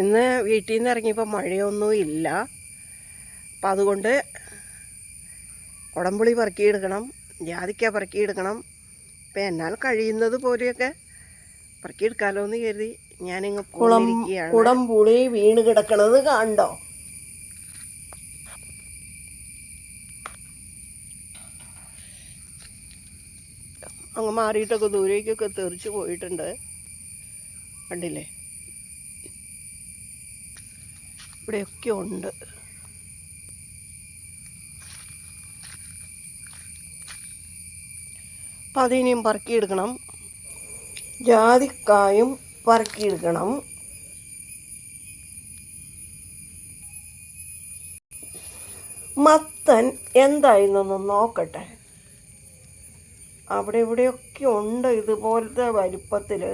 ഇന്ന് വീട്ടിൽ നിന്ന് ഇറങ്ങിയപ്പോൾ മഴയൊന്നും ഇല്ല. അപ്പം അതുകൊണ്ട് കുടംപുളി പറക്കിയെടുക്കണം ജാതിക്ക പറക്കിയെടുക്കണം. ഇപ്പം എന്നാൽ കഴിയുന്നത് പോലെയൊക്കെ പറക്കിയെടുക്കാമല്ലോ എന്ന് കരുതി ഞാനിങ്ങ് പോയിരിക്കുകയാണ്. കുടംപുളി വീണ് കിടക്കണത് കണ്ടോ? അങ്ങ് മാറിയിട്ടൊക്കെ ദൂരേക്കൊക്കെ തെറിച്ച് പോയിട്ടുണ്ട്. കണ്ടില്ലേ? ഇവിടെയൊക്കെ ഉണ്ട്. അപ്പം അതിനെയും പറക്കിയെടുക്കണം. ജാതിക്കായും പറക്കിയെടുക്കണം. മത്തൻ എന്തായിരുന്നൊന്ന് നോക്കട്ടെ. അവിടെ ഇവിടെയൊക്കെ ഉണ്ട് ഇതുപോലത്തെ വലിപ്പത്തിൽ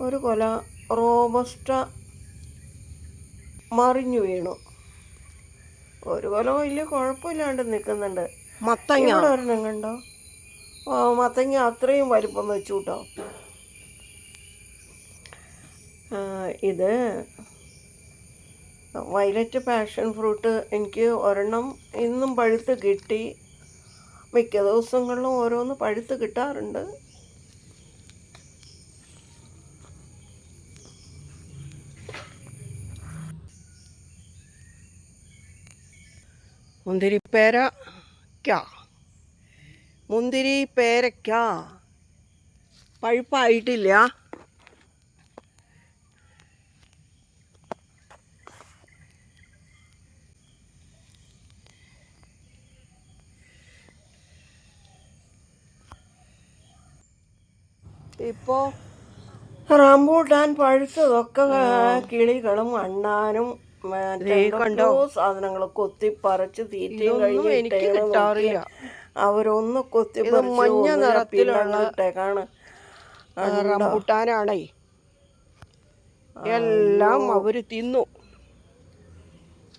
ഒരു കൊല റോബസ്റ്റ മറിഞ്ഞു വീണു. ഒരു കൊല വലിയ കുഴപ്പമില്ലാണ്ട് നിൽക്കുന്നുണ്ട്. മത്തങ്ങ? ഒരെണ്ണം കണ്ടോ? ഓ മത്തങ്ങ അത്രയും വലിപ്പം വെച്ചു കേട്ടോ ഇത് വയലറ്റ് പാഷൻ ഫ്രൂട്ട്. എനിക്ക് ഒരെണ്ണം ഇന്നും പഴുത്ത് കിട്ടി. മിക്ക ദിവസങ്ങളിലും ഓരോന്ന് പഴുത്ത് കിട്ടാറുണ്ട്. മുന്തിരി പേരക്ക മുന്തിരി പേരക്ക പഴുപ്പായിട്ടില്ല. ഇപ്പോൾ റംബൂട്ടാൻ പഴുത്തതൊക്കെ കിളികളും അണ്ണാനും കണ്ടോ? സാധനങ്ങൾ കൊത്തി പറിച്ച് തീറ്റയും കഴിഞ്ഞ് അവരൊന്ന് കൊത്തി മഞ്ഞ നിറത്തിലാണ് റംബുട്ടാനാണേ. എല്ലാം അവർ തിന്നു.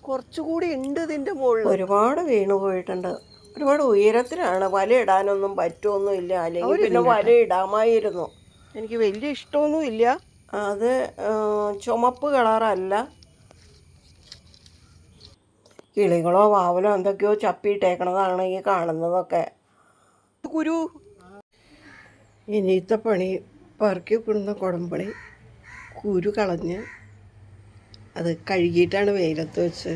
കുറച്ചുകൂടി ഉണ്ട് ഇതിന്റെ മുകളിൽ. ഒരുപാട് വീണു പോയിട്ടുണ്ട്. ഒരുപാട് ഉയരത്തിലാണ് വല ഇടാനൊന്നും പറ്റുമൊന്നും ഇല്ല. അല്ലെങ്കിൽ പിന്നെ വല ഇടാമായിരുന്നു. എനിക്ക് വലിയ ഇഷ്ടമൊന്നും ഇല്ല. അത് ചുമപ്പ് കളറല്ല. കിളികളോ വാവലോ എന്തൊക്കെയോ ചപ്പിയിട്ടേക്കണതാണ് ഈ കാണുന്നതൊക്കെ. കുരു ഇനിയത്തെ പണി പറക്കി കൊടുന്ന കുടമ്പളി കുരു കളഞ്ഞ് അത് കഴുകിയിട്ടാണ് വെയിലത്ത് വെച്ച്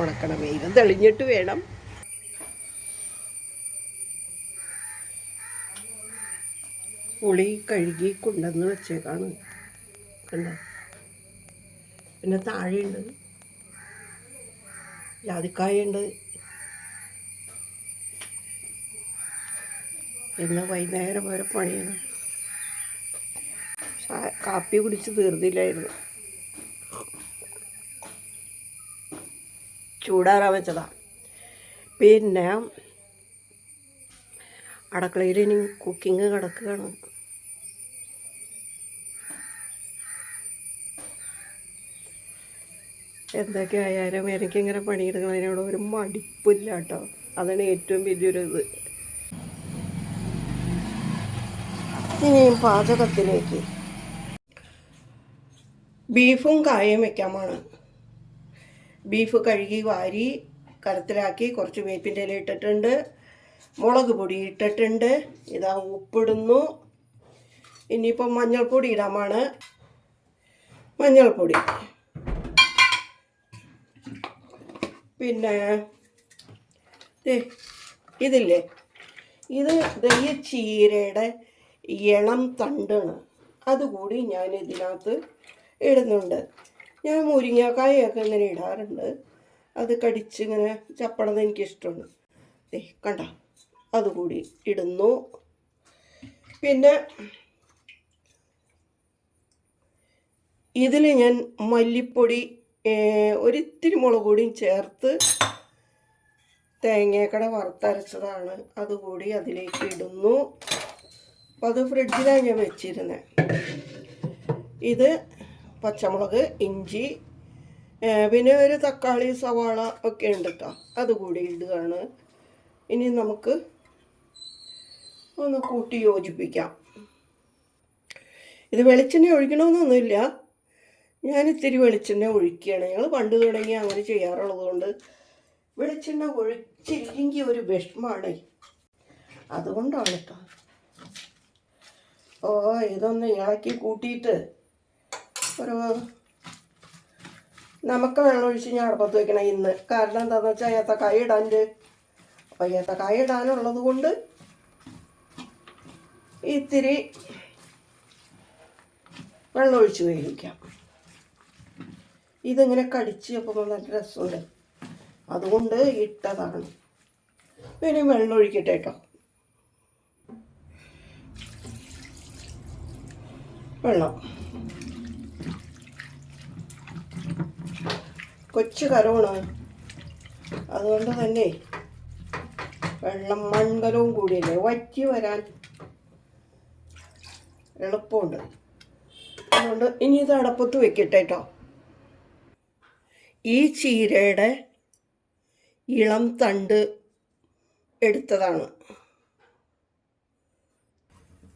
ഉണക്കണം. വെയിലം തെളിഞ്ഞിട്ട് വേണം. പുളി കഴുകി കൊണ്ടെന്ന് വെച്ചേക്കാണ്. കണ്ടോ? പിന്നെ താഴെയുണ്ട് ജാതിക്കായുണ്ട് ഇന്ന് വൈകുന്നേരം വരെ പണിയാണ്. കാപ്പി കുടിച്ച് തീർന്നില്ലായിരുന്നു. ചൂടാറാൻ വെച്ചതാ. പിന്നെ അടുക്കളയിൽ ഇനി കുക്കിംഗ് കിടക്കുകയാണ്. എന്തൊക്കെ ആയാലും എനിക്കിങ്ങനെ പണിയെടുക്കുന്നതിനോട് ഒരു മടിപ്പില്ല കേട്ടോ അതാണ് ഏറ്റവും വലിയൊരു ഇത്. ഇനിയും പാചകത്തിലേക്ക്. ബീഫും കായയും വെക്കാമാണ്. ബീഫ് കഴുകി വാരി കരത്തിലാക്കി കുറച്ച് വേപ്പിന്റെ ഇല ഇട്ടിട്ടുണ്ട്. മുളക് പൊടി ഇട്ടിട്ടുണ്ട്. ഇതാ ഉപ്പിടുന്നു. ഇനിയിപ്പം മഞ്ഞൾപ്പൊടി ഇടാമാണ്. മഞ്ഞൾപ്പൊടി. പിന്നെ ഇതില്ലേ? ഇത് ഈ ചീരയുടെ ഇളം തണ്ടാണ്. അതുകൂടി ഞാൻ ഇതിനകത്ത് ഇടുന്നുണ്ട്. ഞാൻ മുരിങ്ങക്കായൊക്കെ ഇങ്ങനെ ഇടാറുണ്ട്. അത് കടിച്ചിങ്ങനെ ചപ്പണത് എനിക്കിഷ്ടമാണ്. ദേ കണ്ട? അതുകൂടി ഇടുന്നു. പിന്നെ ഇതിൽ ഞാൻ മല്ലിപ്പൊടി ഒരിത്തിരി മുളക് പൊടിയും ചേർത്ത് തേങ്ങയൊക്കെ വറുത്തരച്ചതാണ്. അതുകൂടി അതിലേക്ക് ഇടുന്നു. അപ്പം അത് ഫ്രിഡ്ജിലാണ് ഞാൻ വെച്ചിരുന്നത് ഇത് പച്ചമുളക് ഇഞ്ചി പിന്നെ ഒരു തക്കാളി സവാള ഒക്കെ ഉണ്ട് കേട്ടോ അതുകൂടി ഇടുകയാണ്. ഇനി നമുക്ക് ഒന്ന് കൂട്ടി യോജിപ്പിക്കാം. ഇത് വെളിച്ചെണ്ണ ഒഴിക്കണമെന്നൊന്നുമില്ല ഞാൻ ഇത്തിരി വെളിച്ചെണ്ണ ഒഴിക്കുകയാണ്. ഞങ്ങൾ പണ്ട് തുടങ്ങി അങ്ങനെ ചെയ്യാറുള്ളത് കൊണ്ട് വെളിച്ചെണ്ണ ഒഴിച്ചില്ലെങ്കിൽ ഒരു വിഷമാണ്. അതുകൊണ്ടാണ് കേട്ടോ ഓ ഇതൊന്ന് ഇളക്കി കൂട്ടിയിട്ട് ഒരു നമുക്ക് വെള്ളം ഒഴിച്ച് ഞാൻ അടുപ്പത്ത് വെക്കണം ഇന്ന്. കാരണം എന്താണെന്ന് വെച്ചാൽ ഏത്തക്കായ ഇടാണ്ട്. അപ്പോൾ ഏത്തക്കായ ഇടാനുള്ളത് കൊണ്ട് ഇത്തിരി വെള്ളം ഒഴിച്ച് വേവിക്കാം. ഇതിങ്ങനെ കടിച്ച് അപ്പോൾ നല്ല രസമുണ്ട്. അതുകൊണ്ട് ഇട്ടതാണ്. പിന്നെ വെള്ളം ഒഴിക്കട്ടെ കേട്ടോ. വെള്ളം. കൊച്ചു കരമാണ് അതുകൊണ്ട് തന്നെ വെള്ളം മൺകലവും കൂടിയല്ലേ? വറ്റി വരാൻ എളുപ്പമുണ്ട്. അതുകൊണ്ട് ഇനി ഇത് അടപ്പത്ത് വെക്കട്ടെ കേട്ടോ. ഈ ചീരയുടെ ഇളം തണ്ട് എടുത്തതാണ്.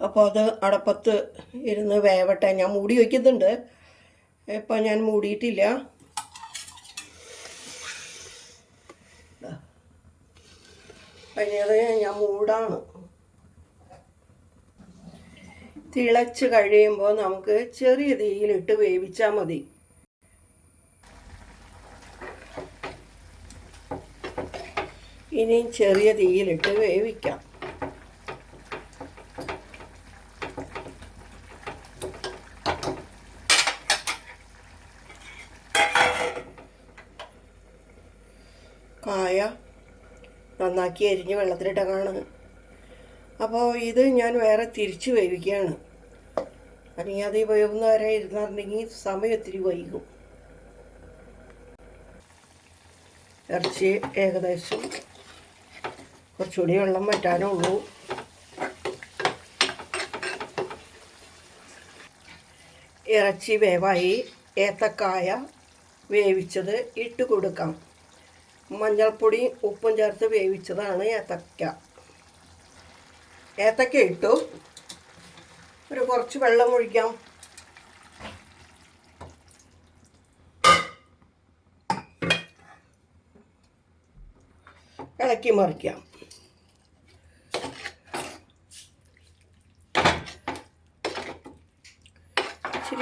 അപ്പോൾ അത് അടപ്പത്ത് ഇരുന്ന് വേവട്ടെ. ഞാൻ മൂടി വയ്ക്കുന്നുണ്ട്. ഇപ്പം ഞാൻ മൂടിയിട്ടില്ല. അതിനത് ഞാൻ മൂടാണ്. തിളച്ച് കഴിയുമ്പോൾ നമുക്ക് ചെറിയ തീയിലിട്ട് വേവിച്ചാൽ മതി. ഇനിയും ചെറിയ തീയിലിട്ട് വേവിക്കാം. കായ നന്നാക്കി അരിഞ്ഞ് വെള്ളത്തിലിട്ടതാണ് അപ്പോൾ ഇത് ഞാൻ വേറെ തിരിച്ച് വേവിക്കുകയാണ്. അല്ലെങ്കിൽ അത് വേവുന്ന വരെ ഇരുന്നിട്ടുണ്ടെങ്കിൽ സമയം ഒത്തിരി വൈകും. ഇറച്ചി ഏകദേശം കുറച്ചുകൂടി വെള്ളം വറ്റാനേ ഉള്ളൂ. ഇറച്ചി വേവായി. ഏത്തക്കായ വേവിച്ചത് ഇട്ട് കൊടുക്കാം. മഞ്ഞൾപ്പൊടി ഉപ്പും ചേർത്ത് വേവിച്ചതാണ് ഏത്തക്ക. ഏത്തക്ക ഇട്ടു. ഒരു കുറച്ച് വെള്ളം ഒഴിക്കാം. ഇളക്കി മറിക്കാം.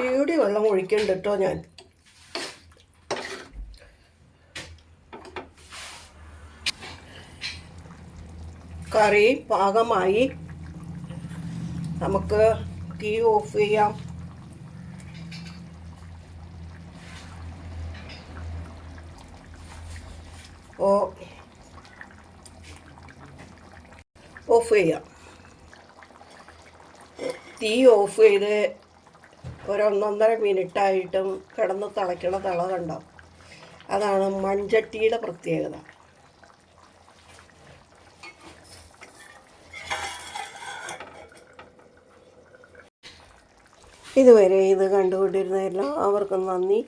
ഇച്ചിരി വെള്ളം ഒഴിക്കണ്ട കേട്ടോ ഞാൻ. കറി പാകമായി. നമുക്ക് തീ ഓഫ് ചെയ്യാം. ഓ. ഓഫ് ചെയ്യാം. തീ ഓഫ് ചെയ്ത് ഒരൊന്നൊന്നര മിനിറ്റായിട്ടും കിടന്ന് തിളയ്ക്കണ തിള കണ്ടോ? അതാണ് മൺചട്ടിയുടെ പ്രത്യേകത. ഇതുവരെ ഇത് കണ്ടുകൊണ്ടിരുന്ന എല്ലാവർക്കും നന്ദി.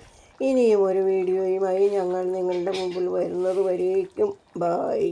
ഇനിയും ഒരു വീഡിയോയുമായി ഞങ്ങൾ നിങ്ങളുടെ മുമ്പിൽ വരുന്നത് വരേക്കും. ബായ്